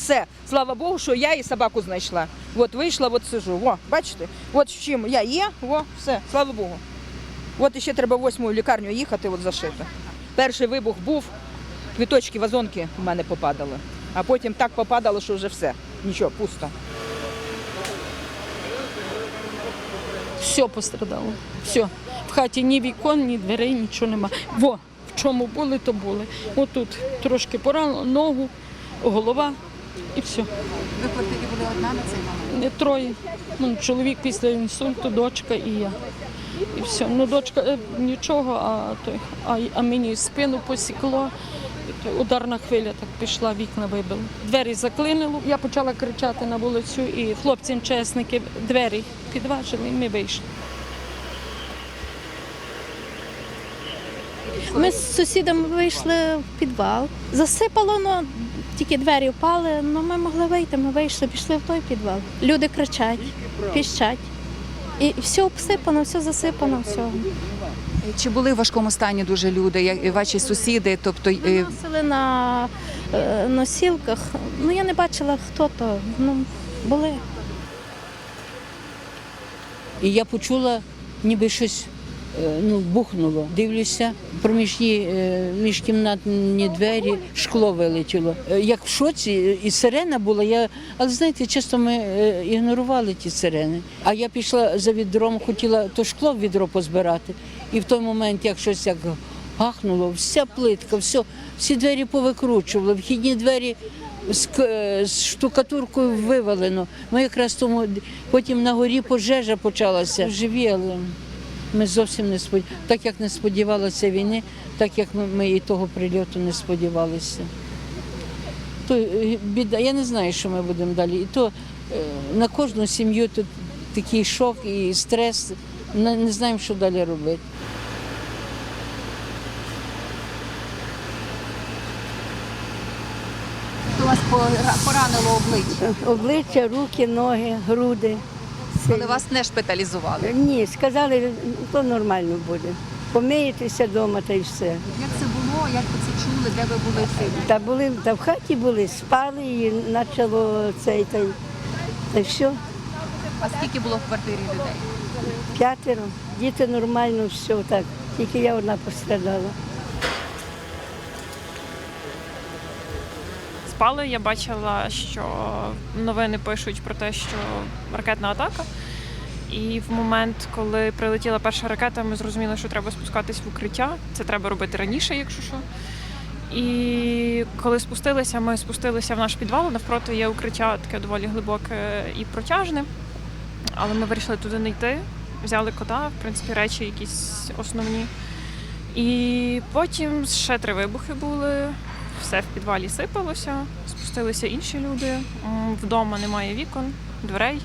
Все. Слава Богу, що я і собаку знайшла. От вийшла, от сижу. О, бачите? От з чим я є, о, все, слава Богу. От ще треба восьму лікарню їхати, от зашити. Перший вибух був, квіточки, вазонки в мене попадали. А потім так попадало, що вже все. Нічого, пусто. Все пострадало. Все. В хаті ні вікон, ні дверей, нічого нема. Во, в чому були, то були. Отут трошки поранило, ногу, голова і все. Ви в квартирі були одна на цей момент? Не троє. Ну, чоловік після інсульту, дочка і я. І все. Ну, дочка е, нічого, а, той, а, а мені спину посікло. І той ударна хвиля так пішла, вікна вибили. Двері заклинило. Я почала кричати на вулицю, і хлопці МЧСники двері підважили, і ми вийшли. Ми з сусідами вийшли в підвал. Засипало, ну тільки двері впали, ну ми могли вийти, ми вийшли, пішли в той підвал. Люди кричать, піщать. І все обсипано, все засипано, все. Чи були в важкому стані дуже люди, як- ваші сусіди? Тобто е, Виносили на е, носілках. Ну я не бачила, хто то. Ну, були. І я почула, ніби щось ну, бухнуло. Дивлюся, проміжні е, міжкімнатні двері, шкло вилетіло. Е, Як в шоці, і сирена була, я, але знаєте, часто ми е, ігнорували ті сирени. А я пішла за відром, хотіла то шкло в відро позбирати. І в той момент, як щось як гахнуло, вся плитка, все, всі двері повикручували, вхідні двері з, е, з штукатуркою вивалено. Ми якраз тому потім на горі пожежа почалася. Живі, але ми зовсім не сподівалися. Так як не сподівалися війни, так як ми, ми і того прильоту не сподівалися. То е, біда, я не знаю, що ми будемо далі. І то е, на кожну сім'ю тут такий шок і стрес. Не, не знаємо, що далі робити. у вас поранило обличчя, Обличчя, руки, ноги, груди. Але вас не шпиталізували. Ні, сказали, то нормально буде. Помиєтеся вдома та й все. Як це було? Як ви це чули? Де ви були? Та були та в хаті були, спали і почало цей та й та й все. А скільки було в квартирі людей? П'ятеро. Діти нормально, все так. Тільки я одна пострадала. Спали. Я бачила, що новини пишуть про те, що ракетна атака. І в момент, коли прилетіла перша ракета, ми зрозуміли, що треба спускатись в укриття. Це треба робити раніше, якщо що. І коли спустилися, ми спустилися в наш підвал. Навпроти є укриття таке доволі глибоке і протяжне. Але ми вирішили туди не йти. Взяли кота, в принципі, речі якісь основні. І потім ще три вибухи були. Все в підвалі сипалося, спустилися інші люди. Вдома немає вікон, дверей.